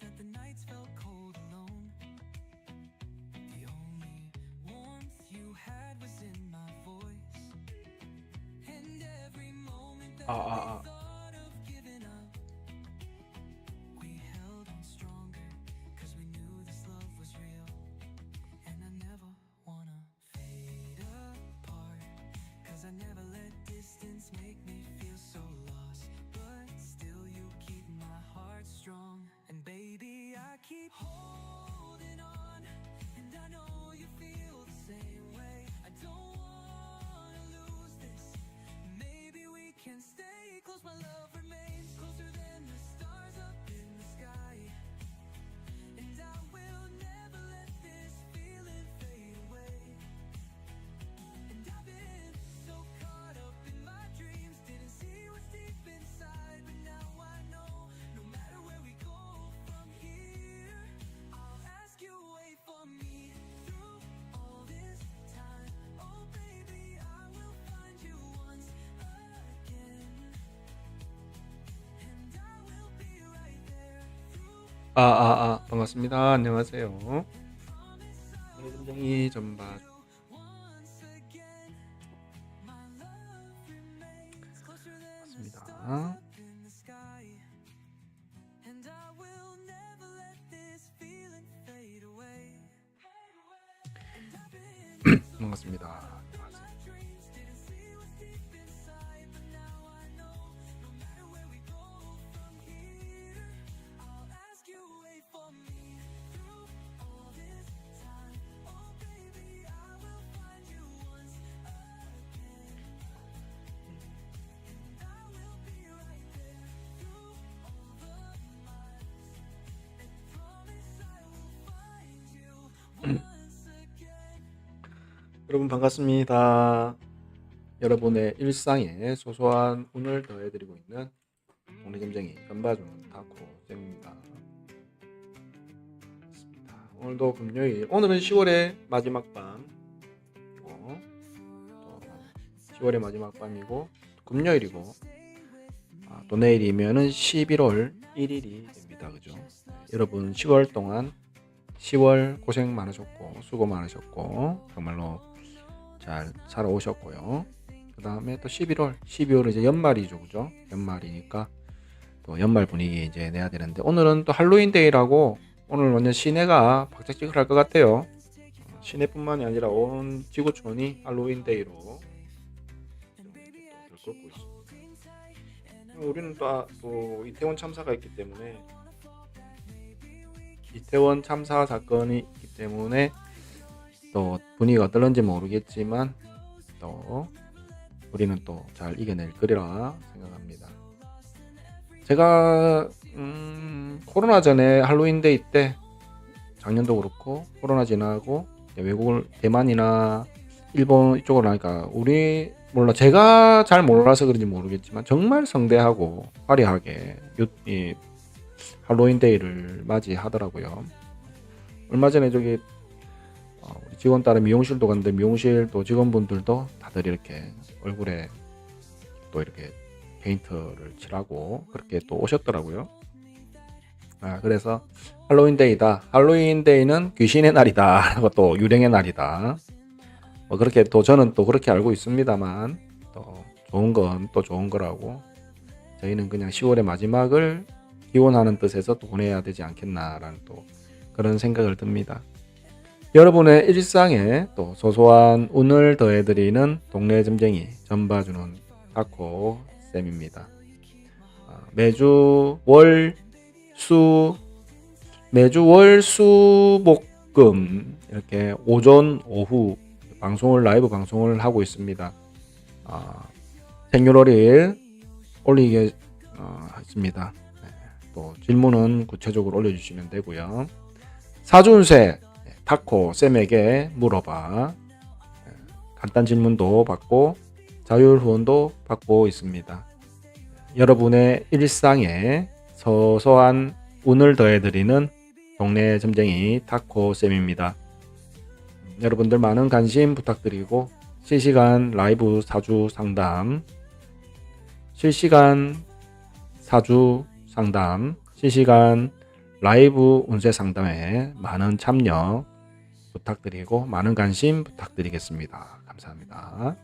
that the nights felt cold alone. The only warmth you had was in my voice. And every moment that uh, uh, uh. thought of giving up We held on stronger. Cause we knew this love was real. And I never wanna fade apart. Cause I never Stay. 아, 아, 아, 반갑습니다. 안녕하세요. 정정이 전바 여러분 반갑습니다. 여러분의 일상에 소소한 운을 더해드리고 있는 동네점쟁이 전바주는 다코 쌤입니다. 맞습니다. 오늘도 금요일, 오늘은 10월의 마지막 밤, 또 10월의 마지막 밤이고 금요일이고 아, 또 내일이면은 11월 1일이 됩니다. 그죠? 여러분 10월 동안 10월 고생 많으셨고 수고 많으셨고 정말로 잘 살아오셨고요. 그 다음에 또 11월, 12월은 이제 연말이죠, 그죠? 연말이니까 또 연말 분위기 이제 내야 되는데 오늘은 또 할로윈데이라고 오늘 완전 시내가 박짝지근할 것 같아요. 어, 시내뿐만이 아니라 온 지구촌이 할로윈데이로 들끓고 있습니다. 우리는 또, 아- 또 이태원 참사가 있기 때문에 이태원 참사 사건이 있기 때문에 또 분위기가 어떨런지 모르겠지만 또 우리는 또 잘 이겨낼 거리라 생각합니다. 제가 음, 코로나 전에 할로윈데이 때 작년도 그렇고 코로나 지나고 외국을 대만이나 일본 이쪽으로 나니까 우리 몰라 제가 잘 몰라서 그런지 모르겠지만 정말 성대하고 화려하게 요- 이 할로윈데이를 맞이하더라고요. 얼마 전에 저기 직원 따라 미용실도 갔는데 미용실 또 직원분들도 다들 이렇게 얼굴에 또 이렇게 페인트를 칠하고 그렇게 또 오셨더라고요. 아 그래서 할로윈데이다. 할로윈데이는 귀신의 날이다. 또 유령의 날이다. 뭐 그렇게 또 저는 또 그렇게 알고 있습니다만 또 좋은 건 또 좋은 거라고 저희는 그냥 10월의 마지막을 기원하는 뜻에서 또 보내야 되지 않겠나라는 또 그런 생각을 듭니다. 여러분의 일상에 또 소소한 운을 더해드리는 동네 점쟁이 전봐주는 타코 쌤입니다. 아, 매주 월, 수, 매주 월, 수, 목, 금 이렇게 오전, 오후 방송을 라이브 방송을 하고 있습니다. 아, 생일월일 올리게 어, 했습니다. 네, 또 질문은 구체적으로 올려주시면 되고요. 사준세 타코 쌤에게 물어봐. 예, 간단 질문도 받고 자율 후원도 받고 있습니다. 여러분의 일상에 소소한 운을 더해드리는 동네 점쟁이 타코 쌤입니다. 여러분들 많은 관심 부탁드리고 실시간 라이브 사주 상담, 실시간 사주 상담, 실시간 라이브 운세 상담에 많은 참여 부탁드리고 많은 관심 부탁드리겠습니다. 감사합니다.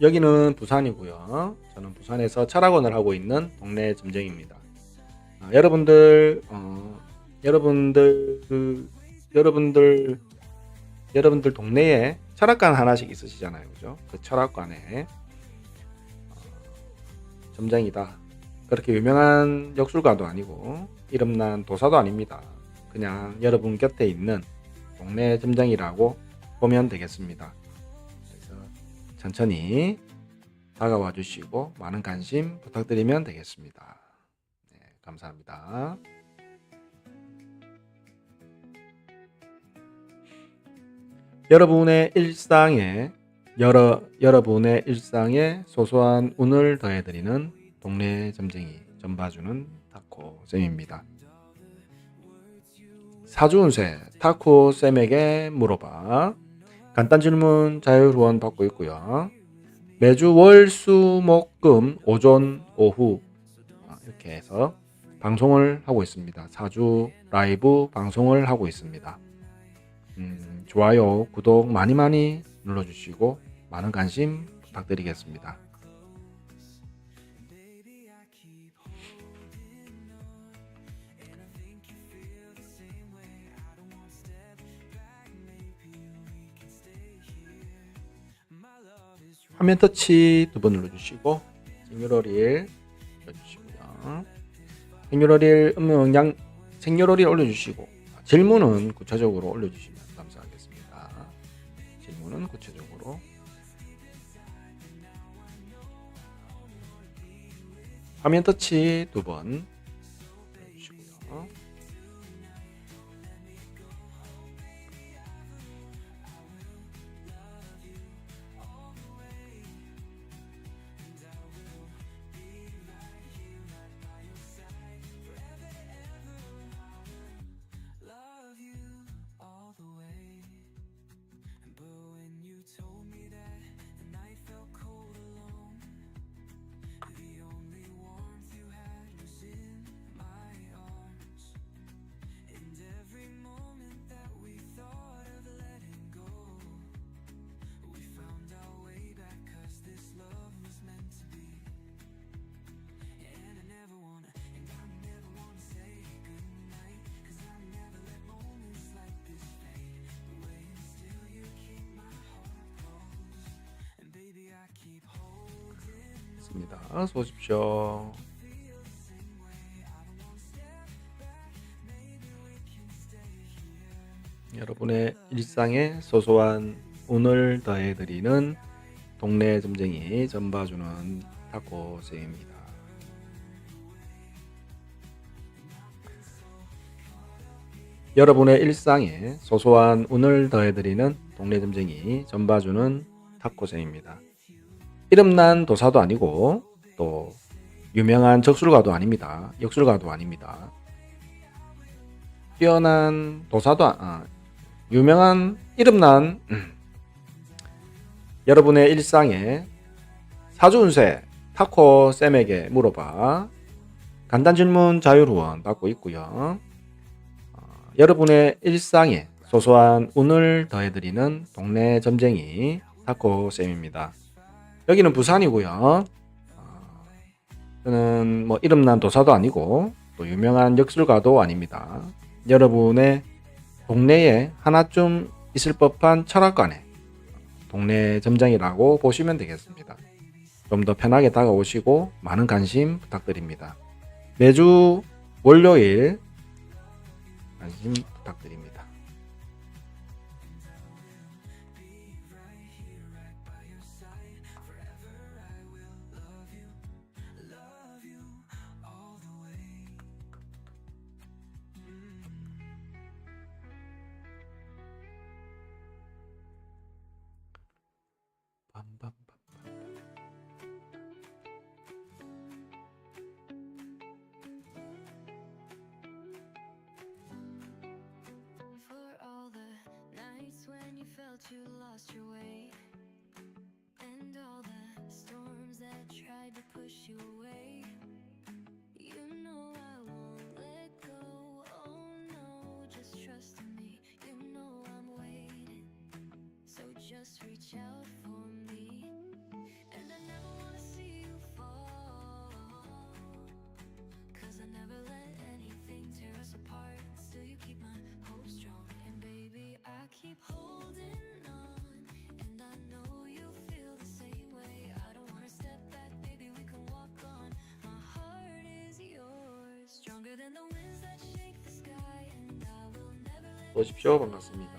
여기는 부산이고요. 저는 부산에서 철학원을 하고 있는 동네 점쟁입니다. 아, 여러분들, 어, 여러분들, 그, 여러분들, 여러분들 동네에 철학관 하나씩 있으시잖아요, 그죠? 그 철학관에 어, 점쟁이다. 그렇게 유명한 역술가도 아니고 이름난 도사도 아닙니다. 그냥 여러분 곁에 있는 동네 점쟁이라고 보면 되겠습니다. 그래서 천천히 다가와 주시고 많은 관심 부탁드리면 되겠습니다. 네, 감사합니다. 여러분의 일상에 여러 여러분의 일상에 소소한 운을 더해드리는 동네 점쟁이 전봐주는 타코 쌤입니다. 사주운세 타코 쌤에게 물어봐. 간단 질문 자유 후원 받고 있고요. 매주 월, 수, 목, 금, 오전, 오후 아, 이렇게 해서 방송을 하고 있습니다. 사주 라이브 방송을 하고 있습니다. 음, 좋아요, 구독 많이 많이 눌러주시고 많은 관심 부탁드리겠습니다. 화면 터치 두 번 눌러주시고 생률어릴 눌러주시고요. 생률어릴 음영 생률어릴 올려주시고 질문은 구체적으로 올려주시면 감사하겠습니다. 질문은 구체적으로 화면 터치 두 번 있습니다. 어서 오십시오. 여러분의 일상에 소소한 운을 더해드리는 동네 점쟁이 전봐주는 타코 쌤입니다. 여러분의 일상에 소소한 운을 더해드리는 동네 점쟁이 전봐주는 타코 쌤입니다. 이름난 도사도 아니고 또 유명한 적술가도 아닙니다. 역술가도 아닙니다. 뛰어난 도사도 아, 아, 유명한 이름난 음. 여러분의 일상에 사주운세 타코 쌤에게 물어봐 간단 질문 자유후원 받고 있고요. 어, 여러분의 일상에 소소한 운을 더해드리는 동네 점쟁이 타코 쌤입니다. 여기는 부산이고요. 어, 저는 뭐 이름난 도사도 아니고 또 유명한 역술가도 아닙니다. 여러분의 동네에 하나쯤 있을 법한 철학관에 동네 점장이라고 보시면 되겠습니다. 좀 더 편하게 다가오시고 많은 관심 부탁드립니다. 매주 월요일 관심 부탁드립니다. For all the nights when you felt you lost your way, and all the storms that tried to push you away, you know I won't let go. Oh no, just trust in me. You know I'm waiting, so just reach out for. 오십시오. 반갑습니다.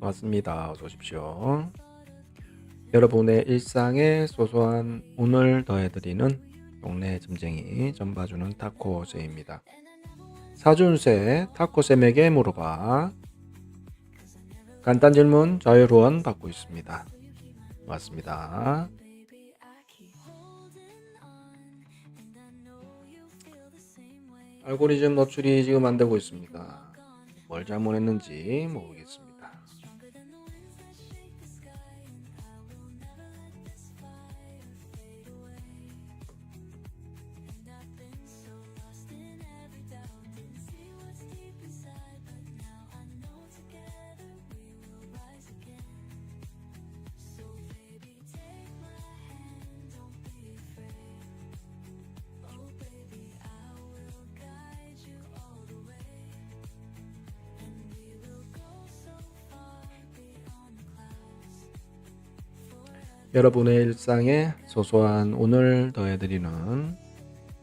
맞습니다. 어서 오십시오. 여러분의 일상에 소소한 운을 더해드리는 동네 점쟁이 전봐주는 타코쌤입니다. 사준세 타코쌤에게 물어봐. 간단 질문 자유로원 받고 있습니다. 맞습니다. 알고리즘 노출이 지금 안 되고 있습니다. 뭘 잘못했는지 모르겠습니다. 여러분의 일상에 소소한 운을 더해드리는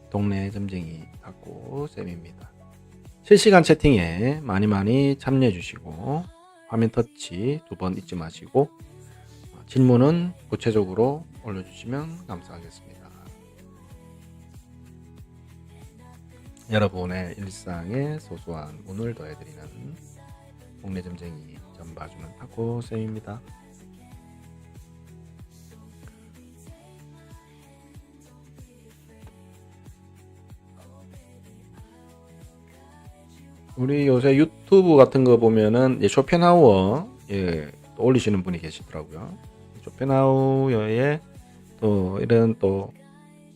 동네 점쟁이 탁구 쌤입니다. 실시간 채팅에 많이 많이 참여해 주시고 화면 터치 두 번 잊지 마시고 어, 질문은 구체적으로 올려주시면 감사하겠습니다. 여러분의 일상에 소소한 운을 더해드리는 동네 점쟁이 전봐주는 탁구 쌤입니다. 우리 요새 유튜브 같은 거 보면은 예, 쇼펜하우어 예, 또 올리시는 분이 계시더라고요. 쇼펜하우어의 또 이런 또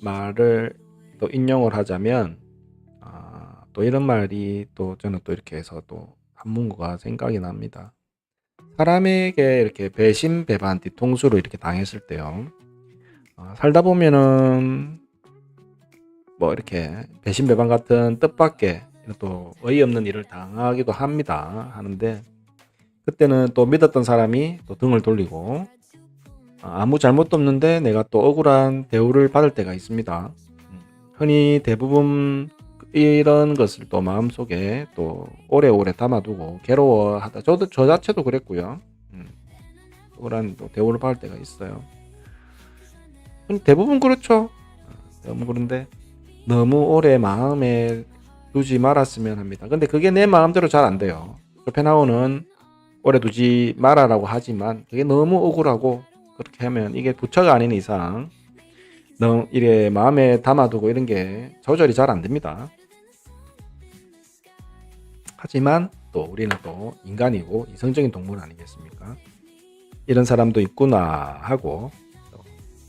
말을 또 인용을 하자면 아, 또 이런 말이 또 저는 또 이렇게 해서 또 한문구가 생각이 납니다. 사람에게 이렇게 배신 배반 뒤통수로 이렇게 당했을 때요. 아, 살다 보면은 뭐 이렇게 배신 배반 같은 뜻밖의 또 어이없는 일을 당하기도 합니다. 하는데 그때는 또 믿었던 사람이 또 등을 돌리고 아, 아무 잘못도 없는데 내가 또 억울한 대우를 받을 때가 있습니다. 음, 흔히 대부분 이런 것을 또 마음속에 또 오래오래 담아두고 괴로워하다. 저도 저 자체도 그랬고요. 음, 억울한 또 대우를 받을 때가 있어요. 대부분 그렇죠. 어, 너무 그런데 너무 오래 마음에 두지 말았으면 합니다. 근데 그게 내 마음대로 잘 안 돼요. 쇼펜하우는 오래 두지 말아라고 하지만 그게 너무 억울하고 그렇게 하면 이게 부처가 아닌 이상 너무 이래 마음에 담아두고 이런 게 조절이 잘 안 됩니다. 하지만 또 우리는 또 인간이고 이성적인 동물 아니겠습니까? 이런 사람도 있구나 하고 또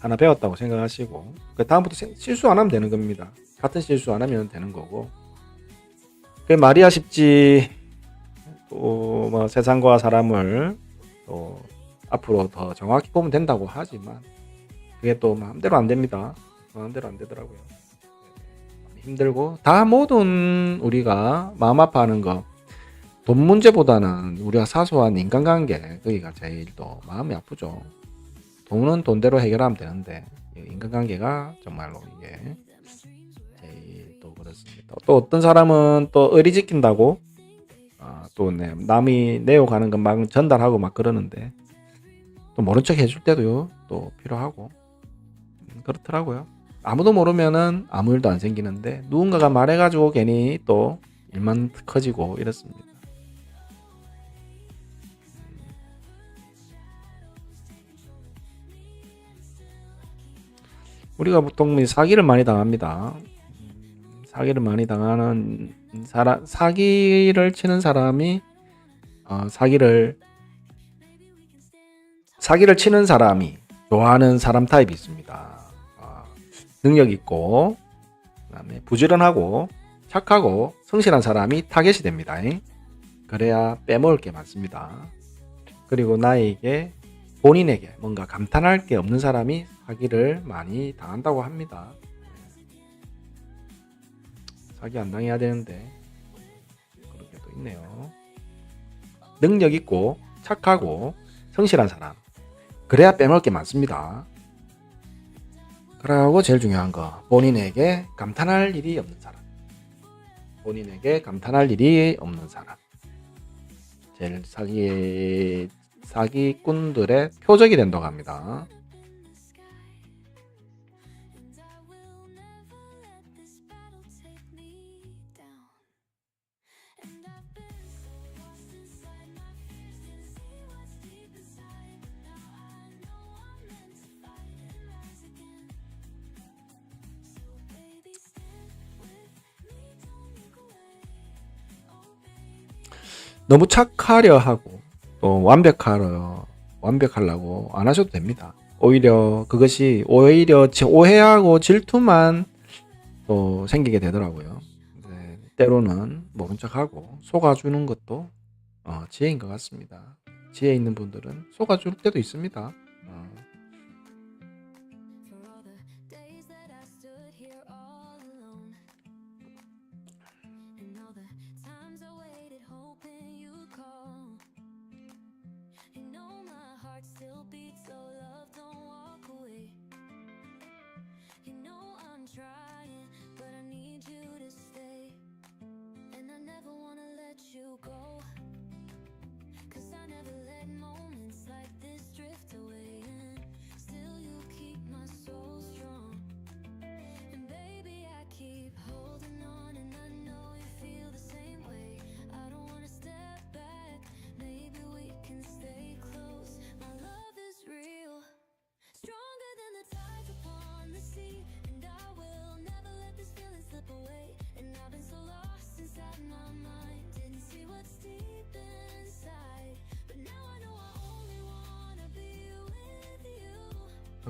하나 배웠다고 생각하시고 그 다음부터 세- 실수 안 하면 되는 겁니다. 같은 실수 안 하면 되는 거고 그 말이야 쉽지 또뭐 세상과 사람을 또 앞으로 더 정확히 보면 된다고 하지만 그게 또 마음대로 안 됩니다. 마음대로 안 되더라고요. 힘들고 다 모든 우리가 마음 아파하는 거 돈 문제보다는 우리가 사소한 인간관계 거기가 제일 또 마음이 아프죠. 돈은 돈대로 해결하면 되는데 이 인간관계가 정말로 이게 그렇습니다. 또 어떤 사람은 또 의리 지킨다고 아, 또 네, 남이 내어가는 것막 전달하고 막 그러는데 또 모른 척 해줄 때도 또 필요하고 음, 그렇더라고요. 아무도 모르면은 아무 일도 안 생기는데 누군가가 말해가지고 괜히 또 일만 커지고 이렇습니다. 우리가 보통 이 사기를 많이 당합니다. 음, 사기를 많이 당하는 사람 사기를 치는 사람이 어, 사기를 사기를 치는 사람이 좋아하는 사람 타입이 있습니다. 어, 능력 있고 그다음에 부지런하고 착하고 성실한 사람이 타겟이 됩니다. 그래야 빼먹을 게 많습니다. 그리고 나에게 본인에게 뭔가 감탄할 게 없는 사람이 사기를 많이 당한다고 합니다. 사기 안 당해야 되는데 그렇게 또 있네요. 능력 있고 착하고 성실한 사람 그래야 빼먹을 게 많습니다. 그러고 제일 중요한 거 본인에게 감탄할 일이 없는 사람 본인에게 감탄할 일이 없는 사람 제일 사기 사기꾼들의 표적이 된다고 합니다. 너무 착하려 하고 또 완벽하려 완벽하려고 안 하셔도 됩니다. 오히려 그것이 오히려 지- 오해하고 질투만 또 생기게 되더라고요. 네, 때로는 모른 척하고 속아주는 것도 어, 지혜인 것 같습니다. 지혜 있는 분들은 속아줄 때도 있습니다.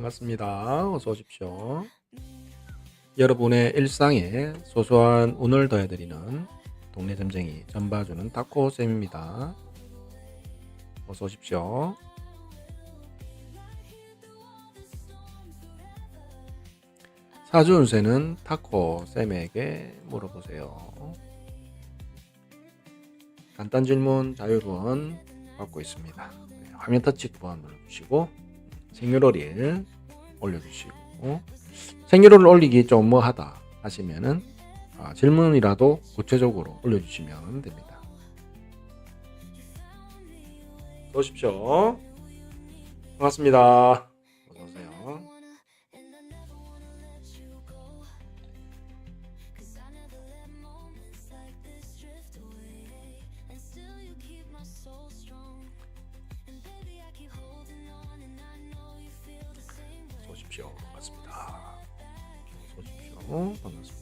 반갑습니다. 어서 오십시오. 여러분의 일상에 소소한 운을 더해드리는 동네 점쟁이 전봐주는 타코 쌤입니다. 어서 오십시오. 사주 운세는 타코 쌤에게 물어보세요. 간단 질문 자유로원 받고 있습니다. 네, 화면 터치 두번 눌러주시고 생일월일 올려주시고 생일월일 올리기 좀 뭐하다 하시면은 아, 질문이라도 구체적으로 올려주시면 됩니다. 어서 오십시오. 반갑습니다. 오십시오. 반갑습니다. 어서 오십시오. 반갑습니다.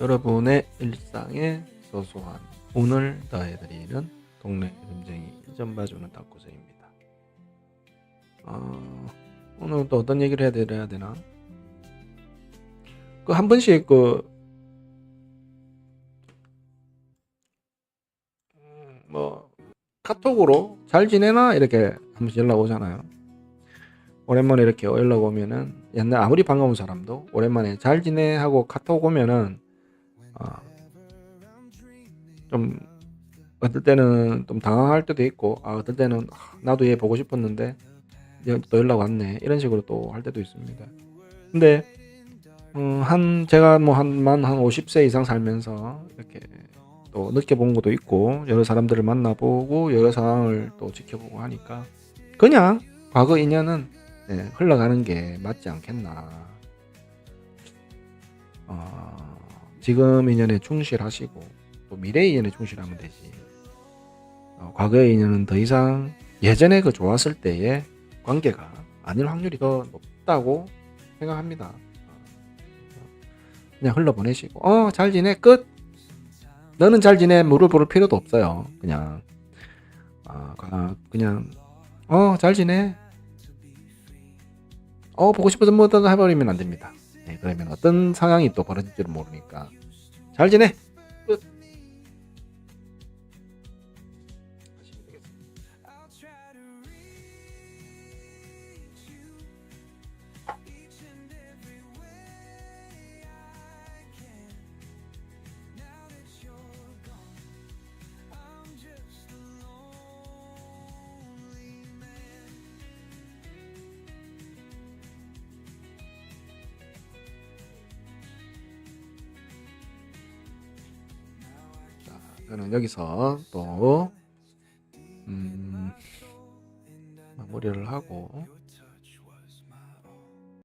여러분의 일상에 소소한 운을 더해드리는 동네 점쟁이 점 봐주는 닭구새입니다. 어, 오늘 또 어떤 얘기를 해야 드려야 되나? 그 한 번씩 그 음, 뭐 카톡으로 잘 지내나 이렇게 한 번씩 연락 오잖아요. 오랜만에 이렇게 연락 오면은 옛날 아무리 반가운 사람도 오랜만에 잘 지내 하고 카톡 오면은 어, 좀 어떨 때는 좀 당황할 때도 있고 아 어떨 때는 아, 나도 얘 보고 싶었는데 얘또 연락 왔네 이런 식으로 또 할 때도 있습니다. 근데 음, 한 제가 뭐 한만 한 50세 이상 살면서 이렇게 또 느껴본 것도 있고 여러 사람들을 만나보고 여러 상황을 또 지켜보고 하니까 그냥 과거 인연은 네, 흘러가는 게 맞지 않겠나. 어, 지금 인연에 충실하시고 또 미래 인연에 충실하면 되지. 어, 과거의 인연은 더 이상 예전에 그 좋았을 때의 관계가 아닐 확률이 더 높다고 생각합니다. 어, 그냥 흘러보내시고 어 잘 지내 끝. 너는 잘 지내 부를 필요도 없어요. 그냥 아 가- 그냥 어 잘 지내. 어 보고 싶어서 뭐든 해버리면 안 됩니다. 네, 그러면 어떤 상황이 또 벌어질지를 모르니까 잘 지내. 여기서 또 음, 마무리를 하고